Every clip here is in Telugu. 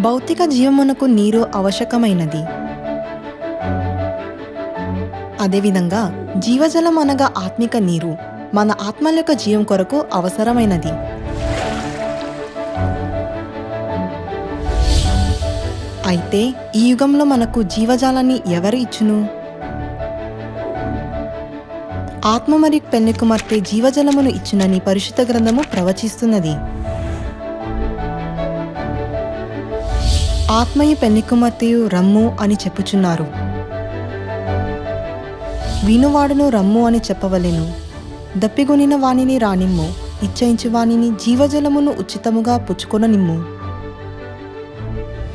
భౌతిక జీవమునకు నీరు ఆవశ్యకమైనది అదేవిధంగా జీవజలం అనగా ఆత్మిక నీరు మన ఆత్మల యొక్క జీవం కొరకు అవసరమైనది. అయితే ఈ యుగంలో మనకు జీవజాలాన్ని ఎవరు ఇచ్చును? ఆత్మ మరియు పెళ్ళి కుమార్తె జీవజలమును ఇచ్చునని పరిశుద్ధ గ్రంథము ప్రవచిస్తున్నది. ఆత్మయు పెళ్ళి కుమార్తెయు రమ్ము అని చెప్పుచున్నారు. వినువాడును రమ్ము అని చెప్పవలెను. దప్పిగొనిన వానిని రానిమ్ము. ఇచ్చయించు వానిని జీవజలమును ఉచితముగా పుచ్చుకొననిమ్ము.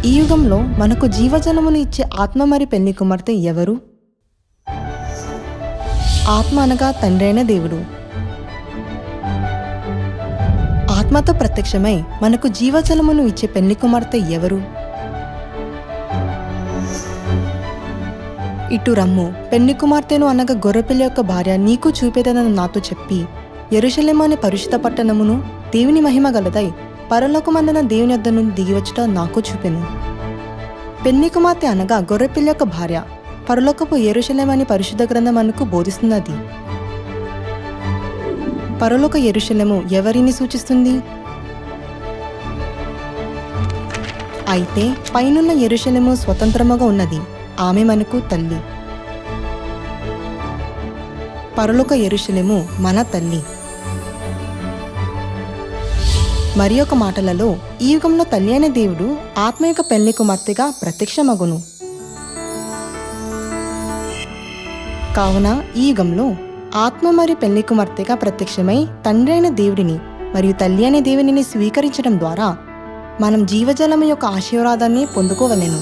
ఈ యుగంలో మనకు జీవజలమును ఇచ్చే ఆత్మ మరి పెళ్ళి కుమార్తె ఎవరు? ఆత్మ అనగా తండ్రైన దేవుడు. ఆత్మతో ప్రత్యక్షమై మనకు జీవజలమును ఇచ్చే పెళ్ళి కుమార్తె ఎవరు? ఇటు రమ్ము పెళ్ళి కుమార్తెను అనగా గొర్రెపిల్ల యొక్క భార్య నీకు చూపేదనని నాతో చెప్పి ఎరుశలేమని అనే పరిశుద్ధ పట్టణమును దేవుని మహిమ గలదై పరలోకమందన దేవుని వద్ద నుండి దిగివచ్చుట నాకు చూపెను. పెళ్ళి కుమార్తె అనగా గొర్రెపిల్ల యొక్క భార్య పరలోకపు ఎరుషలేం అని పరిశుద్ధ గ్రంథం మనకు బోధిస్తున్నది. పరలోక ఎరుషలేము ఎవరిని సూచిస్తుంది? అయితే పైనున్న ఎరుషలేము స్వతంత్రముగా ఉన్నది. ఆమె మనకు తల్లి. పరలోక ఎరుషలేము మన తల్లి. మరి ఒక మాటలలో ఈ యుగంలో తల్లి అనే దేవుడు ఆత్మ యొక్క పెళ్ళి కుమార్తెగా ప్రత్యక్షమగును. కావున ఈ యుగంలో ఆత్మ మరియు పెళ్ళి కుమార్తెగా ప్రత్యక్షమై తండ్రి అయిన దేవుడిని మరియు తల్లి అనే దేవునిని స్వీకరించడం ద్వారా మనం జీవజలం యొక్క ఆశీర్వాదాన్ని పొందుకోవలేను.